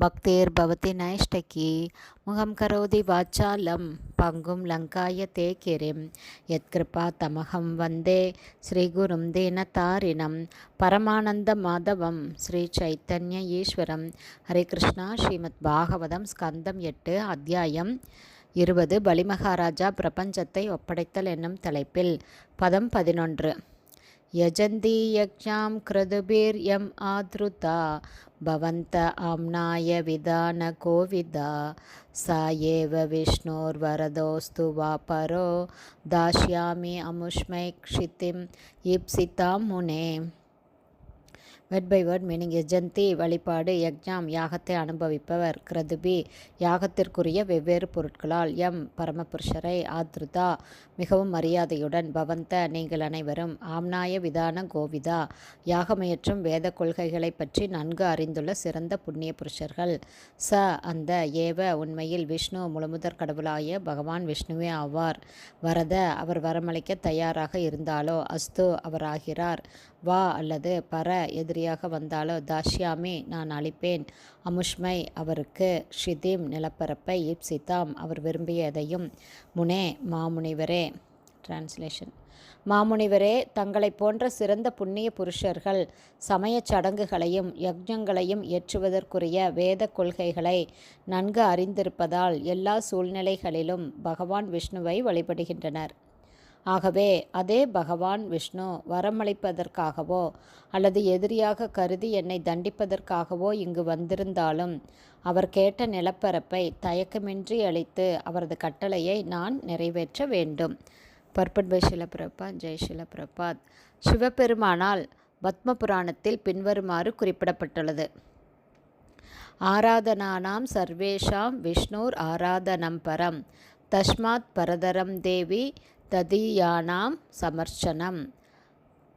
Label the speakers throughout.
Speaker 1: பக்தேர் பவதி நைஷ்டகி. முகம் கரோதி வாச்சாலம் பங்கும் லங்காய தே கிரிம் யத்கிருபா தமகம் வந்தே ஸ்ரீகுரும் தீனதாரிணம் பரமானந்த மாதவம் ஸ்ரீ சைத்தன்ய ஈஸ்வரம். ஹரே கிருஷ்ணா ஸ்ரீமத் பாகவதம் ஸ்கந்தம் எட்டு அத்தியாயம் இருபது. பலிமகாராஜா பிரபஞ்சத்தை ஒப்படைத்தல் என்னும் தலைப்பில். பதம் பதினொன்று. यजन्ति यज्ञां क्रतुभिर्यम् आदृता भवन्त आम्नाय विधानकोविदा सा एव विष्णोर्वरदोऽस्तु वा परो दास्यामि अमुष्मै क्षितिं ईप्सितां मुने வெட் பை வேர்ட் மீனிங் எஜந்தி வழிபாடு யக்ஞாம் யாகத்தை அனுபவிப்பவர் கிரதுபி யாகத்திற்குரிய வெவ்வேறு பொருட்களால் எம் பரமபுருஷரை ஆத்ருதா மிகவும் மரியாதையுடன் பவந்த நீங்கள் அனைவரும் ஆம்னாய விதான கோவிதா யாகமையற்றும் வேத கொள்கைகளை பற்றி நன்கு அறிந்துள்ள சிறந்த புண்ணிய புருஷர்கள். ச அந்த ஏவ உண்மையில் விஷ்ணு முழுமுதற் கடவுளாய பகவான் விஷ்ணுவே ஆவார். வரத அவர் வரமளிக்க தயாராக இருந்தாலோ அஸ்து அவர் ஆகிறார் வா அல்லது பர எதிரியாக வந்தாலோ தாஷ்யாமி நான் அளிப்பேன் அமுஷ்மை அவருக்கு ஷிதிம் நிலப்பரப்பை இப்சிதாம் அவர் விரும்பியதையும் முனே மாமுனிவரே டிரான்ஸ்லேஷன் மாமுனிவரே தங்களைப் போன்ற சிறந்த புண்ணிய புருஷர்கள் சமயச் சடங்குகளையும் யஜ்ஞங்களையும் ஏற்றுவதற்குரிய வேத கொள்கைகளை நன்கு அறிந்திருப்பதால் எல்லா சூழ்நிலைகளிலும் பகவான் விஷ்ணுவை வழிபடுகின்றனர். ஆகவே அதே பகவான் விஷ்ணு வரமளிப்பதற்காகவோ அல்லது எதிரியாக கருதி என்னை தண்டிப்பதற்காகவோ இங்கு வந்திருந்தாலும் அவர் கேட்ட நிலப்பரப்பை தயக்கமின்றி அளித்து அவரது கட்டளையை நான் நிறைவேற்ற வேண்டும் பர்பட் பை ஷிலபிரபாத் ஜெய் சிலப்பிரபாத். சிவபெருமானால் பத்ம புராணத்தில் பின்வருமாறு குறிப்பிடப்பட்டுள்ளது. ஆராதனானாம் சர்வேஷாம் விஷ்ணுர் ஆராதனம் பரம். தஸ்மாத் பரதரம் தேவி ததியானாம் சமர்ச்சனம்.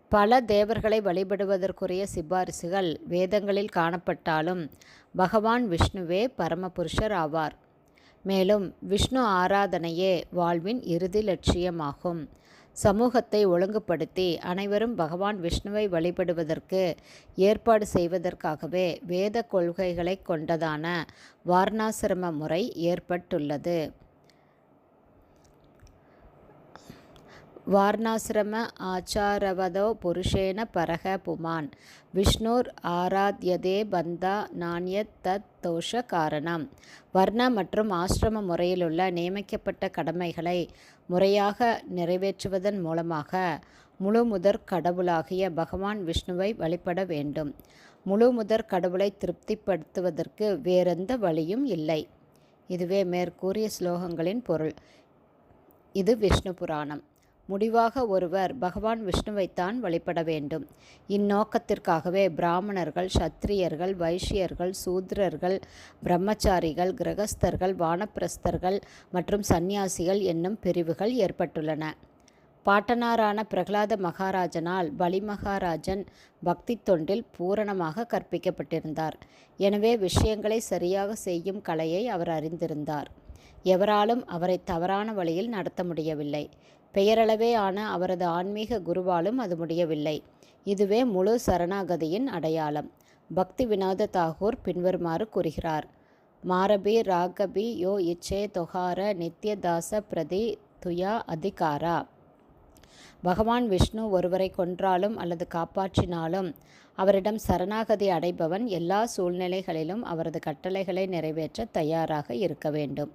Speaker 1: பல தேவர்களை வழிபடுவதற்குரிய சிபாரிசுகள் வேதங்களில் காணப்பட்டாலும் பகவான் விஷ்ணுவே பரமபுருஷர் ஆவார். மேலும் விஷ்ணு ஆராதனையே வாழ்வின் இறுதி லட்சியமாகும். சமூகத்தை ஒழுங்குபடுத்தி அனைவரும் பகவான் விஷ்ணுவை வழிபடுவதற்கு ஏற்பாடு செய்வதற்காகவே வேத கொள்கைகளை கொண்டதான வார்ணாசிரம முறை ஏற்பட்டுள்ளது. வார்ணாசிரம ஆச்சாரவதோ புருஷேன பரக புமான். விஷ்ணுர் ஆராத்யதே பந்தா நாண்யத் தத் தோஷ காரணம். வர்ண மற்றும் ஆசிரம முறையிலுள்ள நியமிக்கப்பட்ட கடமைகளை முறையாக நிறைவேற்றுவதன் மூலமாக முழு முதற் கடவுளாகிய பகவான் விஷ்ணுவை வழிபட வேண்டும். முழு முதற் கடவுளை திருப்திப்படுத்துவதற்கு வேறெந்த வழியும் இல்லை. இதுவே மேற்கூறிய ஸ்லோகங்களின் பொருள். இது விஷ்ணு புராணம். முடிவாக ஒருவர் பகவான் விஷ்ணுவைத்தான் வழிபட வேண்டும். இந்நோக்கத்திற்காகவே பிராமணர்கள் சத்திரியர்கள் வைஷ்யர்கள் சூத்ரர்கள் பிரம்மச்சாரிகள் கிரகஸ்தர்கள் வானப்பிரஸ்தர்கள் மற்றும் சந்நியாசிகள் என்னும் பிரிவுகள் ஏற்பட்டுள்ளன. பாட்டனாரான பிரகலாத மகாராஜனால் பலி மகாராஜன் பக்தி தொண்டில் பூரணமாக கற்பிக்கப்பட்டிருந்தார். எனவே விஷயங்களை சரியாக செய்யும் கலையை அவர் அறிந்திருந்தார். எவராலும் அவரை தவறான வழியில் நடத்த முடியவில்லை. பெயரளவே ஆன அவரது ஆன்மீக குருவாலும் அது முடியவில்லை. இதுவே முழு சரணாகதியின் அடையாளம். பக்தி வினோத தாகூர் பின்வருமாறு கூறுகிறார். மாரபி ராகபி யோ இச்சே தொகார நித்யதாச பிரதி துயா அதிகாரா. பகவான் விஷ்ணு ஒருவரை கொன்றாலும் அல்லது காப்பாற்றினாலும் அவரிடம் சரணாகதி அடைபவன் எல்லா சூழ்நிலைகளிலும் அவரது கட்டளைகளை நிறைவேற்ற தயாராக இருக்க வேண்டும்.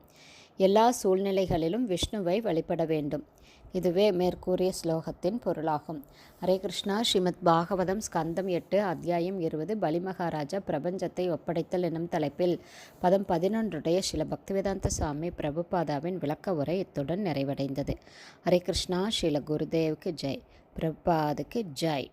Speaker 1: எல்லா சூழ்நிலைகளிலும் விஷ்ணுவை வழிபட வேண்டும். இதுவே மேற்கூறிய ஸ்லோகத்தின் பொருளாகும். ஹரே கிருஷ்ணா ஸ்ரீமத் பாகவதம் ஸ்கந்தம் எட்டு அத்தியாயம் இருபது பலிமகாராஜா பிரபஞ்சத்தை ஒப்படைத்தல் என்னும் தலைப்பில் பதம் பதினொன்றுடைய சில பக்திவேதாந்த சுவாமி பிரபுபாதாவின் விளக்க உரை இத்துடன் நிறைவடைந்தது. ஹரே கிருஷ்ணா ஸ்ரீல குருதேவுக்கு ஜெய். பிரபாதுக்கு ஜெய்.